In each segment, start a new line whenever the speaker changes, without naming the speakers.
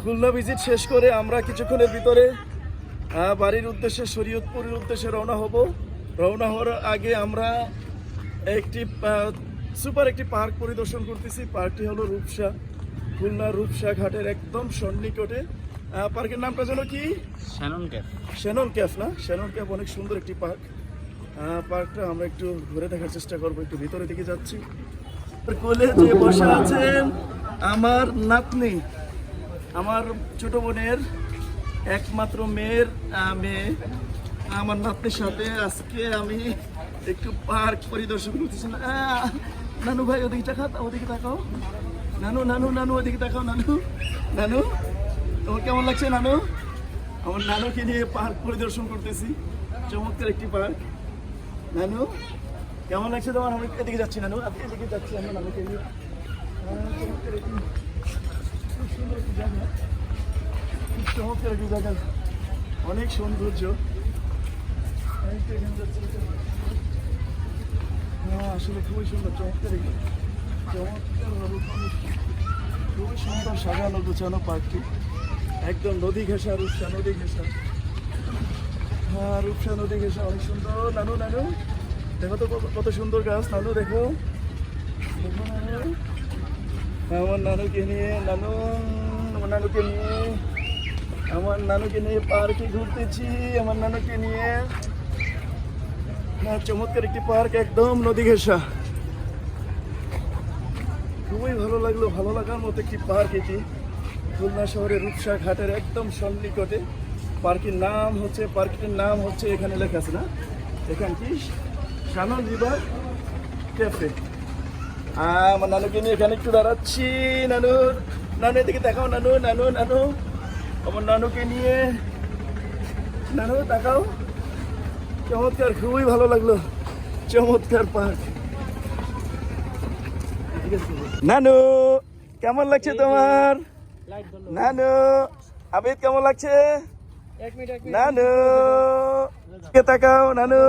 Khulna visit শেষ করে আমরা কিছুক্ষণের ভিতরে বাড়ির উদ্দেশ্যে শরীয়তপুরের উদ্দেশ্যে রওনা হব। রওনা হওয়ার আগে আমরা একটি সুপার একটি পার্ক পরিদর্শন করতেছি। পার্কটি হলো রূপসা খুলনা রূপসা ঘাটের একদম সন্নিকটে। পার্কের নামটা যেন কি?
শ্যানন ক্যাফ।
শ্যানন ক্যাফ না? শ্যানন ক্যাফ অনেক সুন্দর একটি পার্ক পার্কটা আমরা একটু ঘুরে দেখার চেষ্টা করব একটু ভিতরে দিকে যাচ্ছি। কোলে যে বসে আছেন আমার নাতনি। আমার ছোট বোনের একমাত্র মেয়ের মেয়ে। আমার নাতনির সাথে আজকে আমি একটু পার্ক পরিদর্শন করতেছি। না নানু ভাই, ওদিকে তাকাও ওদিকে তাকাও। নানু নানু নানু, ওদিকে তাকাও, নানু। নানু, তোমার কেমন লাগছে, নানু? আমার নানুকে নিয়ে পার্ক পরিদর্শন করতেছি। চমৎকার একটি পার্ক। নানু, কেমন লাগছে তোমার? আমি এদিকে যাচ্ছি, নানু। এদিকে যাচ্ছি আমার নানুকে নিয়ে। খুব সুন্দর জায়গা খুব চমৎকার জায়গা অনেক সৌন্দর্য আসলে খুবই সুন্দর চমৎকার চমৎকার খুবই- সুন্দর সাজানো গোছানো পার্কটি একদম নদী ঘেঁষা রূপসা নদী ঘেঁষা হ্যাঁ রূপসা নদী ঘেঁষা অনেক সুন্দর নানু নানু দেখো তো কত সুন্দর গাছ, নানু, দেখো। দেখো নানু আমার নানুকে নিয়ে, নানু, আমার নানুকে নিয়ে, আমার নানুকে নিয়ে পার্কে ঘুরতেছি, আমার নানুকে নিয়ে। না, চমৎকার একটি পার্ক, একদম নদী ঘেঁষা। খুবই ভালো লাগল, ভালো লাগার মতো একটি পার্ক এটি। খুলনা শহরের রূপসা ঘাটের একদম সন্নিকটে। পার্কের নাম হচ্ছে, পার্কটির নাম হচ্ছে এখানে লেখা আছে না? এখান কি সানন রিভার ক্যাফে। আমার নানুকে নিয়ে এখানে একটু দাঁড়াচ্ছি। নানু নানু এদিকে দেখাও নানু নানু নানু। আমার নানুকে নিয়ে। নানু দেখাও চমৎকার খুবই ভালো লাগল। চমৎকার পার্ক। নানু কেমন লাগছে তোমার? নানু আবিদ কেমন লাগছে? নানু কে তাকাও। নানু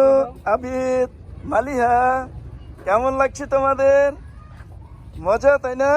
আবিদ মালিহা কেমন লাগছে তোমাদের? મજા તને?